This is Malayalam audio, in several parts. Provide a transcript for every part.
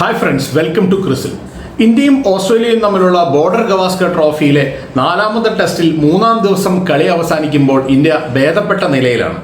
ഹായ് ഫ്രണ്ട്സ് വെൽക്കം ടു ക്രിസിൽ ഇന്ത്യയും ഓസ്ട്രേലിയയും തമ്മിലുള്ള ബോർഡർ ഗവാസ്കർ ട്രോഫിയിലെ നാലാമത്തെ ടെസ്റ്റിൽ മൂന്നാം ദിവസം കളി അവസാനിക്കുമ്പോൾ ഇന്ത്യ ഭേദപ്പെട്ട നിലയിലാണ്.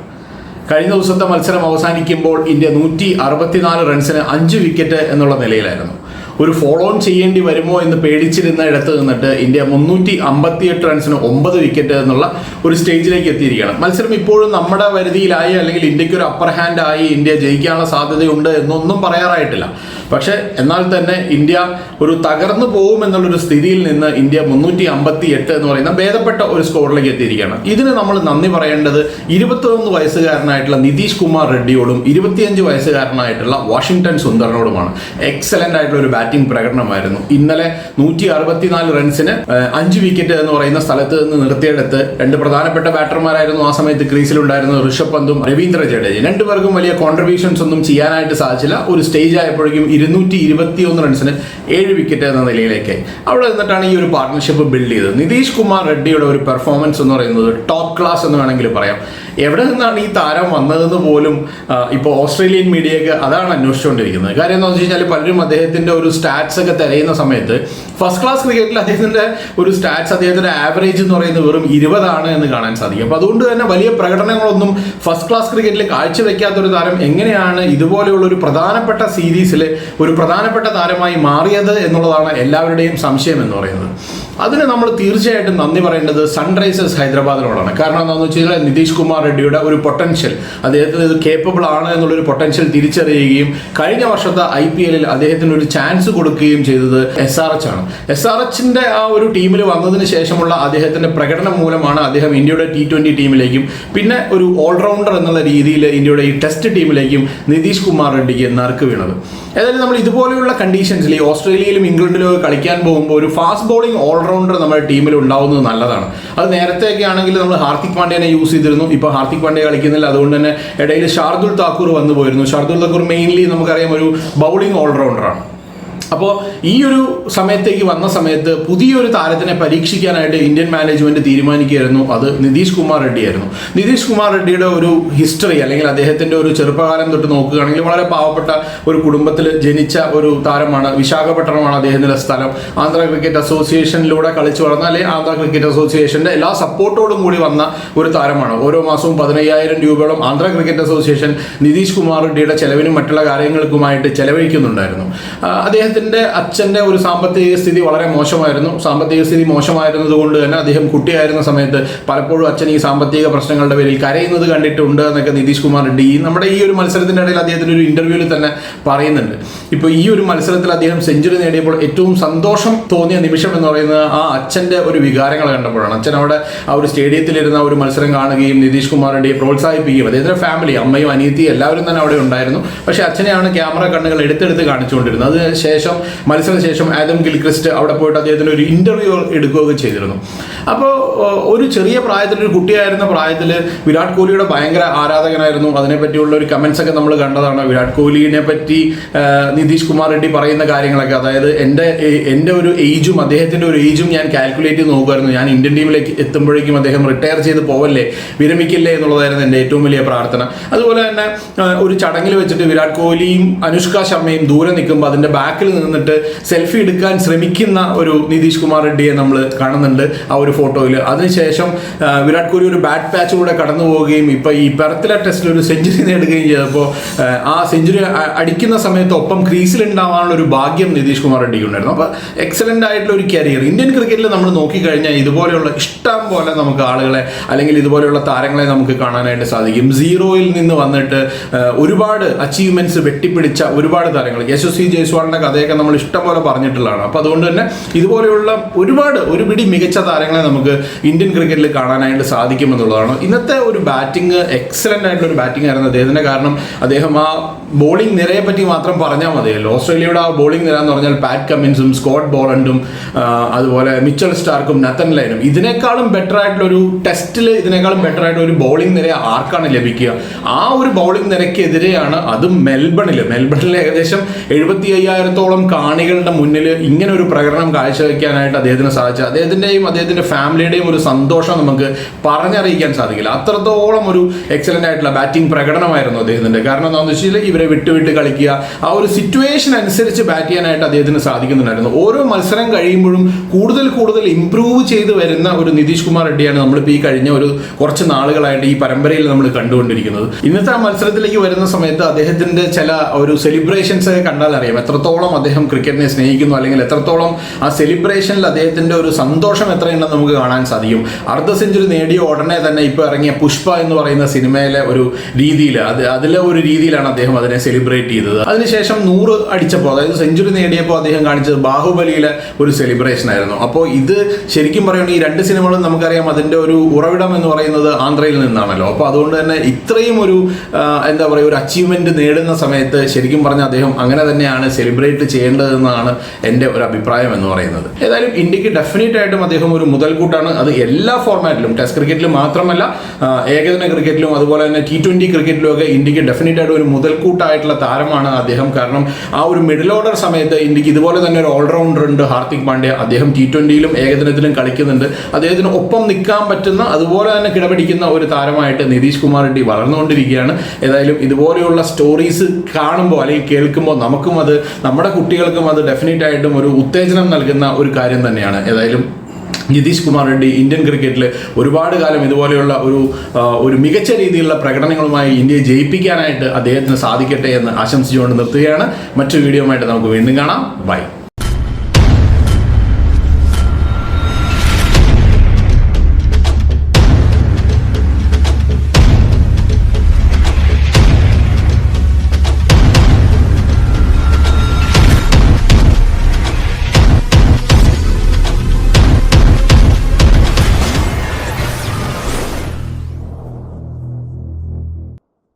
കഴിഞ്ഞ ദിവസത്തെ മത്സരം അവസാനിക്കുമ്പോൾ ഇന്ത്യ നൂറ്റി അറുപത്തിനാല് റൺസിന് അഞ്ച് വിക്കറ്റ് എന്നുള്ള നിലയിലായിരുന്നു. ഒരു ഫോളോ ഓൺ ചെയ്യേണ്ടി വരുമോ എന്ന് പേടിച്ചിരുന്ന ഇടത്ത് നിന്നിട്ട് ഇന്ത്യ മുന്നൂറ്റി അമ്പത്തിയെട്ട് റൺസിന് ഒമ്പത് വിക്കറ്റ് എന്നുള്ള ഒരു സ്റ്റേജിലേക്ക് എത്തിയിരിക്കുകയാണ്. മത്സരം ഇപ്പോഴും നമ്മുടെ വരുതിയിലായി അല്ലെങ്കിൽ ഇന്ത്യയ്ക്ക് ഒരു അപ്പർ ഹാൻഡ് ആയി ഇന്ത്യ ജയിക്കാനുള്ള സാധ്യതയുണ്ട് എന്നൊന്നും പറയാറായിട്ടില്ല. പക്ഷേ എന്നാൽ തന്നെ ഇന്ത്യ ഒരു തകർന്നു പോകുമെന്നുള്ളൊരു സ്ഥിതിയിൽ നിന്ന് ഇന്ത്യ മുന്നൂറ്റി അമ്പത്തി എട്ട് എന്ന് പറയുന്ന ഭേദപ്പെട്ട ഒരു സ്കോറിലേക്ക് എത്തിയിരിക്കുകയാണ്. ഇതിന് നമ്മൾ നന്ദി പറയേണ്ടത് ഇരുപത്തിയൊന്ന് വയസ്സുകാരനായിട്ടുള്ള നിതീഷ് കുമാർ റെഡ്ഡിയോടും ഇരുപത്തിയഞ്ച് വയസ്സുകാരനായിട്ടുള്ള വാഷിംഗ്ടൺ സുന്ദറിനോടുമാണ്. എക്സലന്റ് ആയിട്ടുള്ള ഒരു ബാറ്റിംഗ് പ്രകടനമായിരുന്നു. ഇന്നലെ നൂറ്റി അറുപത്തിനാല് റൺസിന് അഞ്ച് വിക്കറ്റ് എന്ന് പറയുന്ന സ്ഥലത്ത് നിന്ന് നിർത്തിയെടുത്ത് രണ്ട് പ്രധാനപ്പെട്ട ബാറ്റർമാരായിരുന്നു ആ സമയത്ത് ക്രീസിലുണ്ടായിരുന്നത് ഋഷഭ് പന്തും രവീന്ദ്ര ജഡേജ രണ്ടുപേർക്കും വലിയ കോൺട്രിബ്യൂഷൻസ് ഒന്നും ചെയ്യാനായിട്ട് സാധിച്ചില്ല. ഒരു സ്റ്റേജ് ആയപ്പോഴേക്കും ഇരുന്നൂറ്റി ഇരുപത്തി ഒന്ന് റൺസിന് ഏഴ് വിക്കറ്റ് എന്ന നിലയിലേക്ക് അവിടെ നിന്നിട്ടാണ് ഈ ഒരു പാർട്ട്ണർഷിപ്പ് ബിൽഡ് ചെയ്തത്. നിതീഷ് കുമാർ റെഡ്ഡിയുടെ ഒരു പെർഫോമൻസ് എന്ന് പറയുന്നത് ടോപ്പ് ക്ലാസ് എന്ന് വേണമെങ്കിൽ പറയാം. എവിടെ നിന്നാണ് ഈ താരം വന്നതെന്ന് പോലും ഇപ്പോൾ ഓസ്ട്രേലിയൻ മീഡിയയ്ക്ക് അതാണ് അന്വേഷിച്ചുകൊണ്ടിരിക്കുന്നത്. കാര്യം എന്താണെന്ന് വെച്ച് കഴിഞ്ഞാൽ പലരും അദ്ദേഹത്തിന്റെ ഒരു സ്റ്റാറ്റ്സ് ഒക്കെ തിരയുന്ന സമയത്ത് ഫസ്റ്റ് ക്ലാസ് ക്രിക്കറ്റിൽ അദ്ദേഹത്തിന്റെ ഒരു സ്റ്റാറ്റ്സ് അദ്ദേഹത്തിന്റെ ആവറേജ് എന്ന് പറയുന്നത് വെറും ഇരുപതാണ് എന്ന് കാണാൻ സാധിക്കും. അപ്പോൾ അതുകൊണ്ട് തന്നെ വലിയ പ്രകടനങ്ങളൊന്നും ഫസ്റ്റ് ക്ലാസ് ക്രിക്കറ്റിൽ കാഴ്ചവെക്കാത്ത ഒരു താരം എങ്ങനെയാണ് ഇതുപോലെയുള്ള ഒരു പ്രധാനപ്പെട്ട സീരീസിൽ ഒരു പ്രധാനപ്പെട്ട താരമായി മാറിയത് എന്നുള്ളതാണ് എല്ലാവരുടെയും സംശയം എന്ന് പറയുന്നത്. അതിന് നമ്മൾ തീർച്ചയായിട്ടും നന്ദി പറയേണ്ടത് സൺറൈസേഴ്സ് ഹൈദരാബാദിനോടാണ്. കാരണം എന്താണെന്ന് വെച്ച് കഴിഞ്ഞാൽ നിതീഷ് കുമാർ റെഡ്ഡിയുടെ ഒരു പൊട്ടൻഷ്യൽ അദ്ദേഹത്തിന് ഇത് കേപ്പബിൾ ആണ് എന്നുള്ളൊരു പൊട്ടൻഷ്യൽ തിരിച്ചറിയുകയും കഴിഞ്ഞ വർഷത്തെ ഐ പി എല്ലിൽ അദ്ദേഹത്തിന് ഒരു ചാൻസ് കൊടുക്കുകയും ചെയ്തത് എസ് ആർ എച്ച് ആണ്. എസ് ആർ എച്ചിന്റെ ആ ഒരു ടീമിൽ വന്നതിന് ശേഷമുള്ള അദ്ദേഹത്തിന്റെ പ്രകടനം മൂലമാണ് അദ്ദേഹം ഇന്ത്യയുടെ ടി ട്വന്റി ടീമിലേക്കും പിന്നെ ഒരു ഓൾറൗണ്ടർ എന്നുള്ള രീതിയിൽ ഇന്ത്യയുടെ ഈ ടെസ്റ്റ് ടീമിലേക്കും നിതീഷ് കുമാർ റെഡ്ഡിക്ക് നറുക്ക് വീണത്. ഏതായാലും നമ്മൾ ഇതുപോലെയുള്ള കണ്ടീഷൻസിൽ ഈ ഓസ്ട്രേലിയയിലും ഇംഗ്ലണ്ടിലും കളിക്കാൻ പോകുമ്പോൾ ഒരു ഫാസ്റ്റ് ബോളിംഗ് ഓൾറൗണ്ടർ നമ്മുടെ ടീമിൽ ഉണ്ടാവുന്നത് നല്ലതാണ്. അത് നേരത്തെയൊക്കെ ആണെങ്കിൽ നമ്മൾ ഹാർദിക് പാണ്ഡ്യനെ യൂസ് ചെയ്തിരുന്നു. ഇപ്പോൾ ഹാർദിക് പാണ്ഡ്യ കളിക്കുന്നില്ല. അതുകൊണ്ട് തന്നെ ഇടയിൽ ഷാർദുൽ താക്കൂർ വന്നു പോയിരുന്നു. ഷാർദുൽ താക്കൂർ മെയിൻലി നമുക്കറിയാം ഒരു ബൗളിംഗ് ഓൾറൗണ്ടറാണ് അപ്പോൾ ഈ ഒരു സമയത്തേക്ക് വന്ന സമയത്ത് പുതിയൊരു താരത്തിനെ പരീക്ഷിക്കാനായിട്ട് ഇന്ത്യൻ മാനേജ്മെന്റ് തീരുമാനിക്കുകയായിരുന്നു. അത് നിതീഷ് കുമാർ റെഡ്ഡി ആയിരുന്നു നിതീഷ് കുമാർ റെഡ്ഡിയുടെ ഒരു ഹിസ്റ്ററി അല്ലെങ്കിൽ അദ്ദേഹത്തിന്റെ ഒരു ചെറുപ്പകാലം തൊട്ട് നോക്കുകയാണെങ്കിൽ വളരെ പാവപ്പെട്ട ഒരു കുടുംബത്തിൽ ജനിച്ച ഒരു താരമാണ് വിശാഖപട്ടണമാണ് അദ്ദേഹത്തിന്റെ സ്ഥലം. ആന്ധ്ര ക്രിക്കറ്റ് അസോസിയേഷനിലൂടെ കളിച്ചു വളർന്ന അല്ലെങ്കിൽ ആന്ധ്ര ക്രിക്കറ്റ് അസോസിയേഷന്റെ എല്ലാ സപ്പോർട്ടോടും കൂടി വന്ന ഒരു താരമാണ്. ഓരോ മാസവും പതിനയ്യായിരം രൂപയോളം ആന്ധ്ര ക്രിക്കറ്റ് അസോസിയേഷൻ നിതീഷ് കുമാർ റെഡ്ഡിയുടെ ചെലവിനും മറ്റുള്ള കാര്യങ്ങൾക്കുമായിട്ട് ചെലവഴിക്കുന്നുണ്ടായിരുന്നു. ആ, അദ്ദേഹത്തിന്റെ അച്ഛന്റെ ഒരു സാമ്പത്തിക സ്ഥിതി വളരെ മോശമായിരുന്നു. സാമ്പത്തിക സ്ഥിതി മോശമായിരുന്നത് കൊണ്ട് തന്നെ അദ്ദേഹം കുട്ടിയായിരുന്ന സമയത്ത് പലപ്പോഴും അച്ഛൻ ഈ സാമ്പത്തിക പ്രശ്നങ്ങളുടെ പേരിൽ കരയുന്നത് കണ്ടിട്ടുണ്ട് എന്നൊക്കെ നിതീഷ് കുമാർ റെഡ്ഡി നമ്മുടെ ഈ ഒരു മത്സരത്തിന്റെ ഇടയിൽ അദ്ദേഹത്തിന്റെ ഒരു ഇന്റർവ്യൂവിൽ തന്നെ പറയുന്നുണ്ട്. ഇപ്പോൾ ഈ ഒരു മത്സരത്തിൽ അദ്ദേഹം സെഞ്ചുറി നേടിയപ്പോൾ ഏറ്റവും സന്തോഷം തോന്നിയ നിമിഷം എന്ന് പറയുന്നത് ആ അച്ഛന്റെ ഒരു വികാരങ്ങൾ കണ്ടപ്പോഴാണ്. അച്ഛൻ അവിടെ ആ ഒരു സ്റ്റേഡിയത്തിലിരുന്ന ഒരു മത്സരം കാണുകയും നിതീഷ് കുമാർ റെഡ്ഡിയെ പ്രോത്സാഹിപ്പിക്കുകയും അദ്ദേഹത്തിന്റെ ഫാമിലി അമ്മയും അനിയത്തിയും എല്ലാവരും തന്നെ അവിടെ ഉണ്ടായിരുന്നു. പക്ഷെ അച്ഛനെയാണ് ക്യാമറ കണ്ണുകൾ എടുത്തെടുത്ത് കാണിച്ചുകൊണ്ടിരുന്നത്. അതിന് മത്സര ശേഷം ആദം ഗിൽക്രിസ്റ്റ് അവിടെ പോയിട്ട് അദ്ദേഹത്തിന് ഒരു ഇന്റർവ്യൂ എടുക്കുകയൊക്കെ ചെയ്തിരുന്നു. അപ്പോൾ ഒരു ചെറിയ പ്രായത്തിൽ ഒരു കുട്ടിയായിരുന്ന പ്രായത്തിൽ വിരാട് കോഹ്ലിയുടെ ഭയങ്കര ആരാധകനായിരുന്നു. അതിനെപ്പറ്റിയുള്ള ഒരു കമൻസ് ഒക്കെ നമ്മൾ കണ്ടതാണ്. വിരാട് കോഹ്ലിനെ പറ്റി നിതീഷ് കുമാർ റെഡ്ഡി പറയുന്ന കാര്യങ്ങളൊക്കെ. അതായത് എന്റെ എന്റെ ഒരു ഏജും അദ്ദേഹത്തിന്റെ ഒരു ഏജും ഞാൻ കാൽക്കുലേറ്റ് ചെയ്ത് നോക്കുമായിരുന്നു. ഞാൻ ഇന്ത്യൻ ടീമിലേക്ക് എത്തുമ്പോഴേക്കും അദ്ദേഹം റിട്ടയർ ചെയ്ത് പോവല്ലേ വിരമിക്കില്ലേ എന്നുള്ളതായിരുന്നു എന്റെ ഏറ്റവും വലിയ പ്രാർത്ഥന. അതുപോലെ തന്നെ ഒരു ചടങ്ങിൽ വെച്ചിട്ട് വിരാട് കോഹ്ലിയും അനുഷ്ക ശർമ്മയും ദൂരെ നിൽക്കുമ്പോൾ അതിന്റെ ബാക്കിൽ നിന്നിട്ട് സെൽഫി എടുക്കാൻ ശ്രമിക്കുന്ന ഒരു നിതീഷ് കുമാർ റെഡ്ഡിയെ നമ്മൾ കാണുന്നുണ്ട് ആ ഒരു ഫോട്ടോയിൽ അതിനുശേഷം വിരാട് കോഹ്ലി ഒരു ബാറ്റ് പാച്ചിലൂടെ കടന്നു പോവുകയും ഇപ്പൊ ഈ പെർത്തില ടെസ്റ്റിൽ ഒരു സെഞ്ചുറി നേടുകയും ചെയ്തപ്പോൾ ആ സെഞ്ചുറി അടിക്കുന്ന സമയത്ത് ഒപ്പം ക്രീസിൽ ഉണ്ടാവാനുള്ള ഒരു ഭാഗ്യം നിതീഷ് കുമാർ റെഡ്ഡിക്ക് ഉണ്ടായിരുന്നു. അപ്പോൾ എക്സലന്റ് ആയിട്ടുള്ള ഒരു കരിയർ ഇന്ത്യൻ ക്രിക്കറ്റിൽ നമ്മൾ നോക്കിക്കഴിഞ്ഞാൽ ഇതുപോലെയുള്ള ഇഷ്ടം പോലെ നമുക്ക് ആളുകളെ അല്ലെങ്കിൽ ഇതുപോലെയുള്ള താരങ്ങളെ നമുക്ക് കാണാനായിട്ട് സാധിക്കും. സീറോയിൽ നിന്ന് വന്നിട്ട് ഒരുപാട് അച്ചീവ്മെന്റ്സ് വെട്ടിപ്പിടിച്ച ഒരുപാട് താരങ്ങൾ. യശസ്വി ജയ്സ്വാളിന്റെ കഥയൊക്കെ നമ്മൾ ഇഷ്ടം പോലെ പറഞ്ഞിട്ടുള്ളതാണ്. അപ്പോൾ അതുകൊണ്ട് തന്നെ ഇതുപോലെയുള്ള ഒരുപാട് ഒരു പിടി മികച്ച താരങ്ങളെ നമുക്ക് ഇന്ത്യൻ ക്രിക്കറ്റിൽ കാണാനായിട്ട് സാധിക്കുമെന്നുള്ളതാണ്. ഇന്നത്തെ ഒരു ബാറ്റിംഗ് എക്സലന്റ് ആയിട്ടുള്ള ഒരു ബാറ്റിംഗ് ആയിരുന്നു അദ്ദേഹത്തിന്റെ. കാരണം അദ്ദേഹം ആ ബോളിംഗ് നിരയെ പറ്റി മാത്രം പറഞ്ഞാൽ മതിയല്ലോ. ഓസ്ട്രേലിയയുടെ ആ ബോളിംഗ് നിര എന്ന് പറഞ്ഞാൽ പാറ്റ് കമ്മിൻസും സ്കോട്ട് ബോളണ്ടും അതുപോലെ മിച്ചൽ സ്റ്റാർക്കും നത്തൻ ലൈനും ഇതിനേക്കാളും ബെറ്റർ ആയിട്ടുള്ള ഒരു ടെസ്റ്റിൽ ഇതിനേക്കാളും ബെറ്റർ ആയിട്ടുള്ള ഒരു ബോളിംഗ് നിര ആർക്കാണ് ലഭിക്കുക? ആ ഒരു ബോളിംഗ് നിരക്കെതിരെയാണ് അത് മെൽബണിൽ മെൽബണിൽ ഏകദേശം എഴുപത്തി അയ്യായിരത്തോളം ലക്ഷത്തോളം കാണികളുടെ മുന്നിൽ ഇങ്ങനെ ഒരു പ്രകടനം കാഴ്ചവെക്കാനായിട്ട് അദ്ദേഹത്തിന് സാധിച്ചു അദ്ദേഹത്തിന്റെയും അദ്ദേഹത്തിന്റെ ഫാമിലിയുടെയും ഒരു സന്തോഷം നമുക്ക് പറഞ്ഞറിയിക്കാൻ സാധിക്കില്ല. അത്രത്തോളം ഒരു എക്സലന്റ് ആയിട്ടുള്ള ബാറ്റിംഗ് പ്രകടനമായിരുന്നു അദ്ദേഹത്തിന്റെ കാരണം എന്താണെന്ന് വെച്ചാൽ ഇവരെ വിട്ടുവിട്ട് കളിക്കുക ആ ഒരു സിറ്റുവേഷൻ അനുസരിച്ച് ബാറ്റ് ചെയ്യാനായിട്ട് അദ്ദേഹത്തിന് സാധിക്കുന്നുണ്ടായിരുന്നു. ഓരോ മത്സരം കഴിയുമ്പോഴും കൂടുതൽ കൂടുതൽ ഇമ്പ്രൂവ് ചെയ്ത് വരുന്ന ഒരു നിതീഷ് കുമാർ റെഡ്ഡിയാണ് നമ്മളിപ്പോൾ ഈ കഴിഞ്ഞ ഒരു കുറച്ച് നാളുകളായിട്ട് ഈ പരമ്പരയിൽ നമ്മൾ കണ്ടുകൊണ്ടിരിക്കുന്നത്. ഇന്നത്തെ ആ മത്സരത്തിലേക്ക് വരുന്ന സമയത്ത് അദ്ദേഹത്തിന്റെ ചില ഒരു സെലിബ്രേഷൻസ് കണ്ടാൽ അറിയാം. എത്രത്തോളം അദ്ദേഹം ക്രിക്കറ്റിനെ സ്നേഹിക്കുന്നു അല്ലെങ്കിൽ എത്രത്തോളം ആ സെലിബ്രേഷനിൽ അദ്ദേഹത്തിന്റെ ഒരു സന്തോഷം എത്രയുണ്ടെന്ന് നമുക്ക് കാണാൻ സാധിക്കും. അർദ്ധ സെഞ്ചുറി നേടിയ ഉടനെ തന്നെ ഇപ്പോൾ ഇറങ്ങിയ പുഷ്പ എന്ന് പറയുന്ന സിനിമയിലെ ഒരു രീതിയിൽ അത് അതിലെ ഒരു രീതിയിലാണ് അദ്ദേഹം അതിനെ സെലിബ്രേറ്റ് ചെയ്തത്. അതിനുശേഷം നൂറ് അടിച്ചപ്പോൾ അതായത് സെഞ്ചുറി നേടിയപ്പോൾ അദ്ദേഹം കാണിച്ചത് ബാഹുബലിയിലെ ഒരു സെലിബ്രേഷൻ ആയിരുന്നു. അപ്പോൾ ഇത് ശരിക്കും പറയുകയാണെങ്കിൽ ഈ രണ്ട് സിനിമകളും നമുക്കറിയാം അതിന്റെ ഒരു ഉറവിടം എന്ന് പറയുന്നത് ആന്ധ്രയിൽ നിന്നാണല്ലോ. അപ്പോൾ അതുകൊണ്ട് തന്നെ ഇത്രയും ഒരു എന്താ പറയുക ഒരു അച്ചീവ്മെന്റ് നേടുന്ന സമയത്ത് ശരിക്കും പറഞ്ഞാൽ അദ്ദേഹം അങ്ങനെ തന്നെയാണ് സെലിബ്രേറ്റ് ചെയ്യേണ്ടതെന്നാണ് എന്റെ ഒരു അഭിപ്രായം എന്ന് പറയുന്നത്. ഏതായാലും ഇന്ത്യയ്ക്ക് ഡെഫിനറ്റ് ആയിട്ടും അദ്ദേഹം ഒരു മുതൽക്കൂട്ടാണ്. അത് എല്ലാ ഫോർമാറ്റിലും ടെസ്റ്റ് ക്രിക്കറ്റിലും മാത്രമല്ല ഏകദിന ക്രിക്കറ്റിലും അതുപോലെ തന്നെ ടി ട്വന്റി ക്രിക്കറ്റിലും ഒക്കെ ഇന്ത്യയ്ക്ക് ഡെഫിനറ്റ് ആയിട്ട് ഒരു മുതൽക്കൂട്ടായിട്ടുള്ള താരമാണ് അദ്ദേഹം. കാരണം ആ ഒരു മിഡിൽ ഓർഡർ സമയത്ത് ഇന്ത്യയ്ക്ക് ഇതുപോലെ തന്നെ ഒരു ഓൾറൗണ്ടർ ഉണ്ട് ഹാർദിക് പാണ്ഡ്യ. അദ്ദേഹം ടി ട്വന്റിയിലും ഏകദിനത്തിലും കളിക്കുന്നുണ്ട്. അദ്ദേഹത്തിന് ഒപ്പം നിൽക്കാൻ പറ്റുന്ന അതുപോലെ തന്നെ കിടപിടിക്കുന്ന ഒരു താരമായിട്ട് നിതീഷ് കുമാർ റെഡ്ഡി വളർന്നുകൊണ്ടിരിക്കുകയാണ്. ഏതായാലും ഇതുപോലെയുള്ള സ്റ്റോറീസ് കാണുമ്പോൾ അല്ലെങ്കിൽ കേൾക്കുമ്പോൾ നമുക്കും അത് നമ്മുടെ കുട്ടികൾക്കും അത് ഡെഫിനറ്റ് ആയിട്ടും ഒരു ഉത്തേജനം നൽകുന്ന ഒരു കാര്യം തന്നെയാണ്. ഏതായാലും നിതീഷ് കുമാർ റെഡ്ഡി ഇന്ത്യൻ ക്രിക്കറ്റിൽ ഒരുപാട് കാലം ഇതുപോലെയുള്ള ഒരു ഒരു മികച്ച രീതിയിലുള്ള പ്രകടനങ്ങളുമായി ഇന്ത്യയെ ജയിപ്പിക്കാനായിട്ട് അദ്ദേഹത്തിന് സാധിക്കട്ടെ എന്ന് ആശംസിച്ചുകൊണ്ട് നിർത്തുകയാണ്. മറ്റൊരു വീഡിയോ നമുക്ക് വീണ്ടും കാണാം. ബൈ